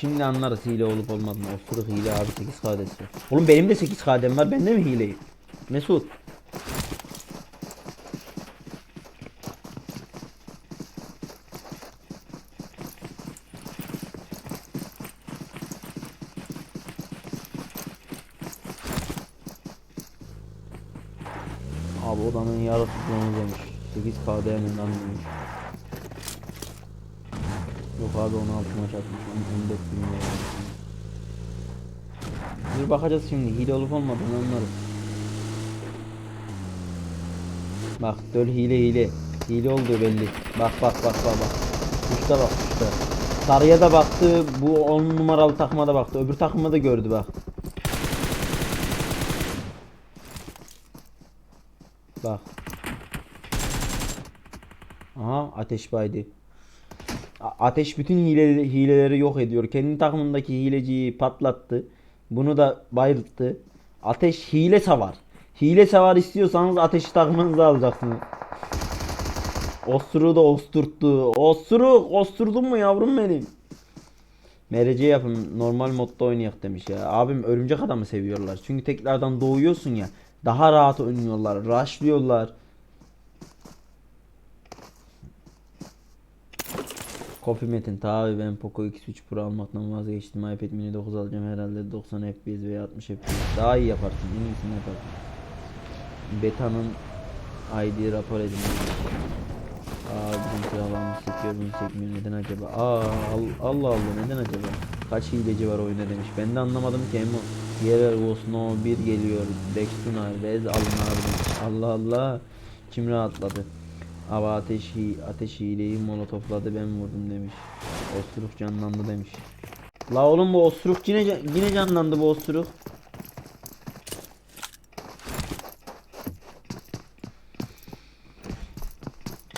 şimdi anlarız hile olup olmadığını. Osuruk hile abi 8 KD'si. Oğlum benim de 8 KD'm var. Ben de mi hileyim? Mesut. Abi odanın yarısı sonu demiş. 8 KD hemen anlamış. Yok abi 16 maç atmış. 14 bin lira. Dur bakacağız şimdi. Hile olup olmadığını anlarız. Bak döl hile hile. Hile olduğu belli. Bak bak bak bak bak. Uçta bak uçta. Sarıya da baktı. Bu 10 numaralı takıma da baktı. Öbür takıma da gördü bak. Bak. Aha ateş baydı. Ateş bütün hile, hileleri yok ediyor. Kendi takımındaki hileciyi patlattı. Bunu da bayılttı. Ateş hile savar. Hile savar istiyorsanız ateşi takımınıza alacaksınız. Osuru da osturttu. Osuruk osturdun mu yavrum benim? MRC yapın normal modda oynayak demiş ya. Abim örümcek adamı seviyorlar. Çünkü tekrardan doğuyorsun ya. Daha rahat oynuyorlar. Rushlıyorlar. Coffee Metin tabi ben Poco X3 Pro almaktan vazgeçtim. iPad mini 9 alacağım herhalde 90 FPS veya 60 FPS. Daha iyi yaparsın. En iyisini yaparsın. Beta'nın ID rapor edin. Aa bizim silahlarımız sekiyor bunu sekmiyor neden acaba? Aa al- Allah Allah neden acaba? Kaç hileci var oyunda demiş. Ben de anlamadım ki Emo. Yerel Snow 1 geliyor. Dextuna Rez alın abi. Allah Allah. Kim rahatladı? Ama ateş, ateş hileyi molotofladı ben vurdum demiş. Osuruk canlandı demiş. La oğlum bu osuruk yine, yine canlandı bu osuruk.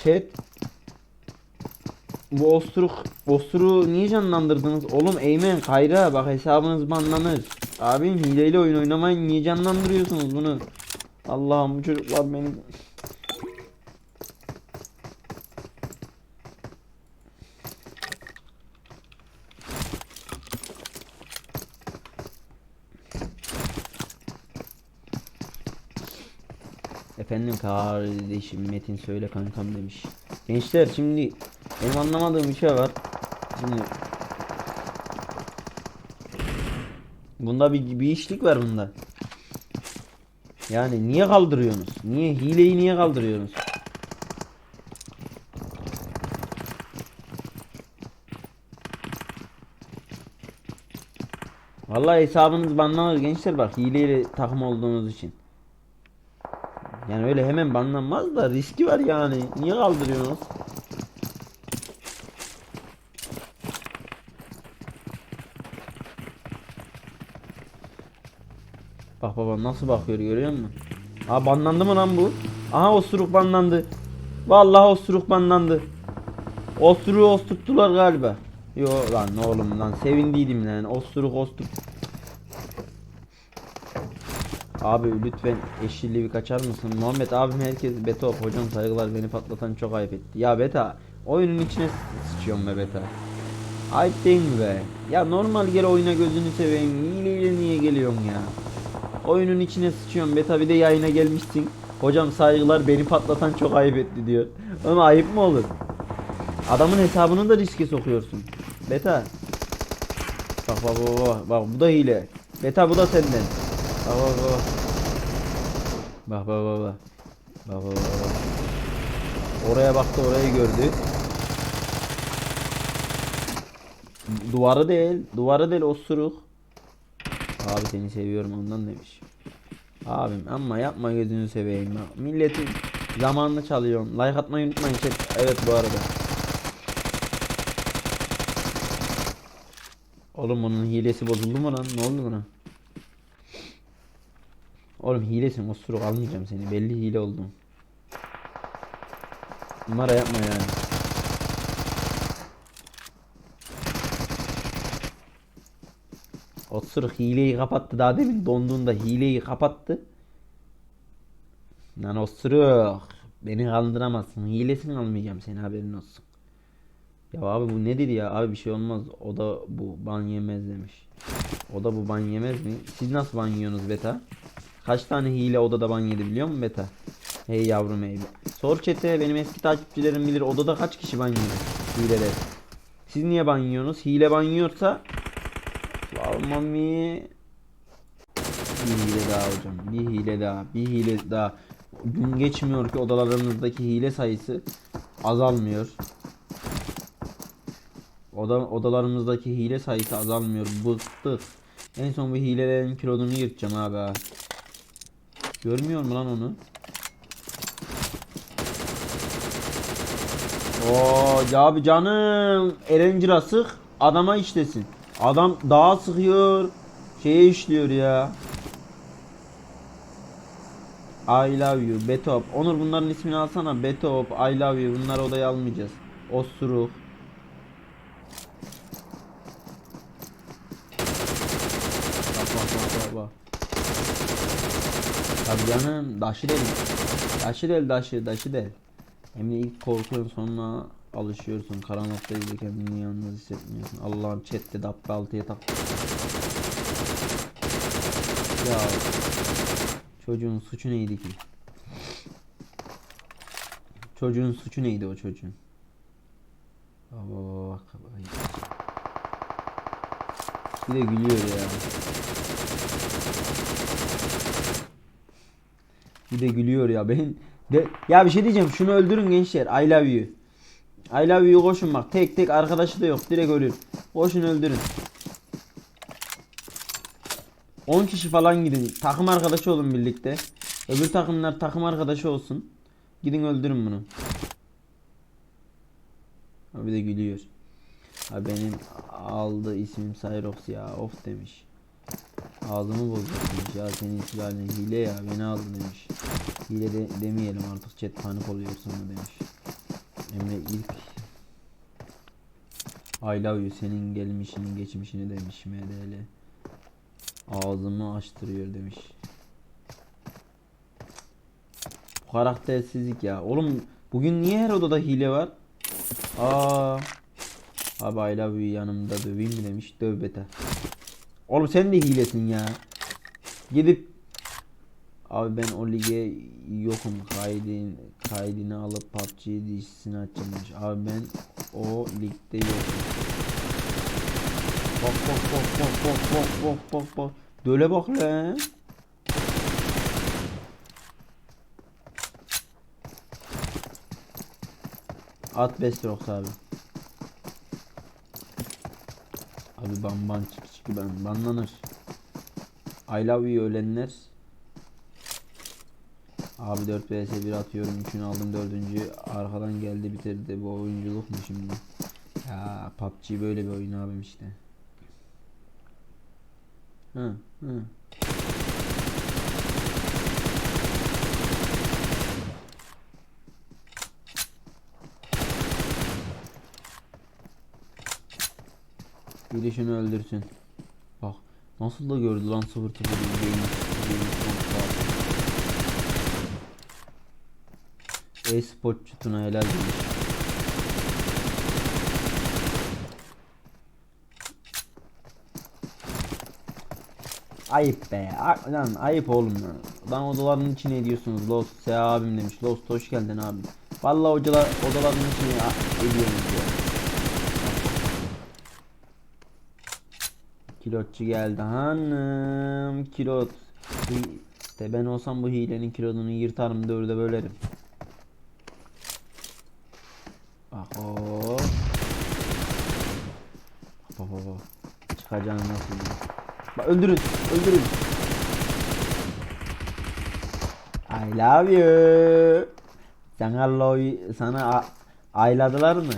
Chat bu osuruk osuruğu niye canlandırdınız? Oğlum Eymen Kayra bak hesabınız banlanır. Abim hileyle oyun oynamayın niye canlandırıyorsunuz bunu? Allah'ım bu çocuklar beni Efendim kardeşim Metin söyle kankam demiş. Gençler şimdi benim anlamadığım bir şey var. Şimdi Bunda bir, bir işlik var bunda. Yani niye kaldırıyorsunuz? Niye hileyi niye kaldırıyorsunuz? Vallahi hesabınız banlanır gençler bak hileyle takım olduğunuz için. Yani öyle hemen banlanmaz da riski var yani. Niye kaldırıyorsunuz? Bak baba nasıl bakıyor görüyor musun? Aa banlandı mı lan bu? Aha osuruk banlandı. Vallahi osuruk banlandı. Osuruğu osturttular galiba. Yo lan oğlum lan sevindiydim lan. Osuruk ostuk. Abi lütfen eşilli bir kaçar mısın? Muhammed abim herkes beta op. Hocam saygılar beni patlatan çok ayıp etti. Ya beta oyunun içine sı- sıçıyorum be beta. Ayıp değil mi be? Ya normal gel oyuna gözünü seveyim. Hileyle niye geliyorsun ya? Oyunun içine sıçıyorum beta bir de yayına gelmişsin. Hocam saygılar beni patlatan çok ayıp etti diyor. Ama ayıp mı olur? Adamın hesabını da riske sokuyorsun. Beta. Bak bak bak bak, bak bu da hile. Beta bu da senden. Bak bak bak. Bak bak bak bak. Bak bak bak bak. Oraya baktı orayı gördü. Duvarı değil. Duvarı değil osuruk. Abi seni seviyorum ondan demiş. Abim ama yapma gözünü seveyim ya. Milletin zamanını çalıyorsun. Like atmayı unutmayın chat. Evet bu arada. Oğlum bunun hilesi bozuldu mu lan? Ne oldu buna? Oğlum hilesin osuruk almayacağım seni. Belli hile oldun. Numara yapma yani. Osuruk hileyi kapattı. Daha demin donduğunda hileyi kapattı. Lan osuruk. Beni kaldıramazsın. Hilesini almayacağım seni haberin olsun. Ya abi bu nedir ya? Abi bir şey olmaz. O da bu ban yemez demiş. O da bu ban yemez mi? Siz nasıl ban yiyorsunuz beta? Kaç tane hile odada ban yedi biliyor musun beta? Hey yavrum hey. Sor chat'e benim eski takipçilerim bilir odada kaç kişi ban yiyor? Hilede. Siz niye ban yiyorsunuz? Hile ban yiyorsa mami Bir hile daha hocam. Bir hile daha. Bir hile daha. Gün geçmiyor ki odalarımızdaki hile sayısı azalmıyor. Oda, odalarımızdaki hile sayısı azalmıyor. Bıktık. En son bu hilelerin kilodunu yırtacağım abi. Görmüyor mu lan onu? Oo ya abi canım. Erencira sık. Adama işlesin. Adam dağa sıkıyor. Şeye işliyor ya. I love you. Betop. Onur bunların ismini alsana. Betop. I love you. Bunları odaya almayacağız. Osuruk. Bak bak bak bak bak. Tabii canım. Daşı del. Daşı del daşı. Daşı del. Hem de ilk korkuyorsun sonra alışıyorsun. Karanlıkta iyice kendini yalnız hissetmiyorsun. Allah'ım chatte dakika 6'ya tak. Ya çocuğun suçu neydi ki? Çocuğun suçu neydi o çocuğun? Bak bak. Bir de gülüyor ya. Bir de gülüyor ya. Ben de ya bir şey diyeceğim. Şunu öldürün gençler. I love you. I love you koşun bak. Tek tek arkadaşı da yok. Direkt ölür. Koşun öldürün. 10 kişi falan gidin. Takım arkadaşı olun birlikte. Öbür takımlar takım arkadaşı olsun. Gidin öldürün bunu. Ha bir de gülüyor. Ha benim aldı ismim Cyrox ya. Of demiş. Ağzımı demiş. Ya senin ihtilalin hile ya. Beni aldı demiş. Hile de demeyelim artık chat panik oluyor sonra demiş. Emre ilk I love you senin gelmişini geçmişini demiş MDL. Ağzımı açtırıyor demiş. Bu karaktersizlik ya. Oğlum bugün niye her odada hile var? Aa. Abi I love you yanımda döveyim mi demiş. Döv beta. Oğlum sen de hilesin ya. Gidip Abi ben o lige yokum. Kaydın, kaydını alıp PUBG dizisini açacağım demiş. Abi ben o ligde yokum. Bak bak bak bak bak bak bak bak bak. Döle bak lan. At Bestrox abi. Abi ban ban çık çık ben banlanır. I love you ölenler. Abi 4 vs 1 atıyorum. 3'ünü aldım 4. Arkadan geldi bitirdi. Bu oyunculuk mu şimdi? Ya PUBG böyle bir oyun abim işte. Hı hı. Biri şunu öldürsün. Bak nasıl da gördü lan 0 0 E-sportçu Tuna helal demiş. Ayıp be. A- Lan ayıp oğlum ya. Lan odaların içine ediyorsunuz. Lost Seha abim demiş. Lost hoş geldin abi. Vallahi hocalar odaların içine ediyorsunuz ya. Kilotçu geldi hanım. Kilot. İşte ben olsam bu hilenin kilodunu yırtarım dörde bölerim. Bak o. Bak. Çıkacağını nasıl. Bak öldürün. Öldürün. I love you. Sana love sana ayladılar mı?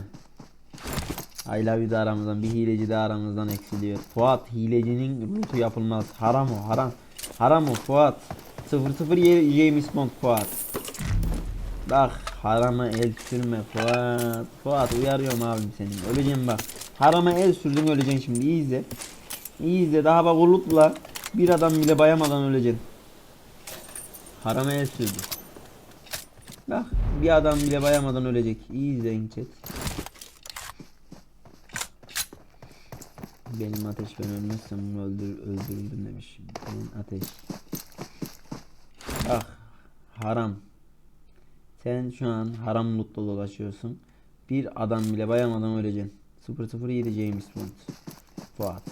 I love you da aramızdan bir hileci de aramızdan eksiliyor. Fuat hilecinin rutu yapılmaz. Haram o haram. Haram o Fuat. 00 ye- James Bond Fuat. Bak harama el sürme Fuat. Fuat uyarıyorum abim senin. Öleceğim bak. Harama el sürdün öleceksin şimdi. İyi izle. İyi izle. Daha bak ulutla. Bir adam bile bayamadan öleceksin. Harama el sürdü. Bak bir adam bile bayamadan ölecek. İyi izleyin chat. Benim ateş ben ölmezsem öldür, öldürüldüm demiş. Ben ateş. Ah haram. Sen şu an haram mutlu dolaşıyorsun. Bir adam bile bayamadan öleceksin. 007 James Bond. Fuat.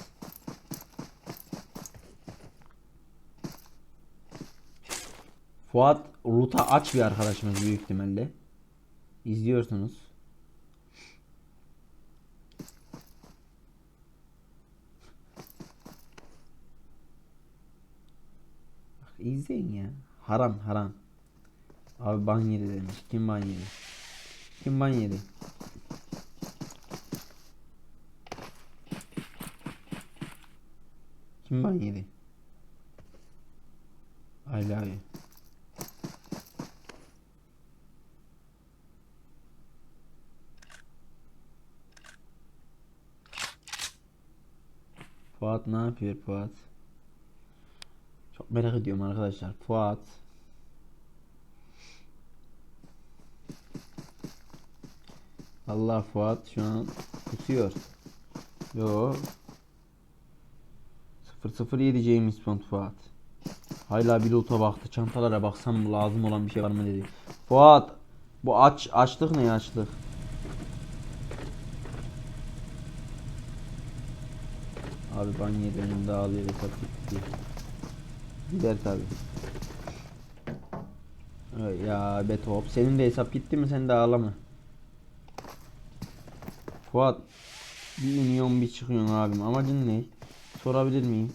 Fuat ruta aç bir arkadaşımız büyük ihtimalle. İzliyorsunuz. Bak izleyin ya. Haram haram. Abi ban yedi demiş. Kim ban? Kim ban? Kim ban yedi? I love. Fuat ne yapıyor Fuat? Merak ediyorum arkadaşlar. Fuat. Allah Fuat şu an tutuyor. Yo. 007 James Bond Fuat. Hala bir loot'a baktı. Çantalara baksam lazım olan bir şey var mı dedi. Fuat. Bu aç açlık ne açlık? Abi ban yedi önümde ağlıyor hesap gitti. Gider tabi. Ya Betop senin de hesap gitti mi sen de ağlama. Fuat bir iniyorsun bir çıkıyorsun abim amacın ne? Sorabilir miyim?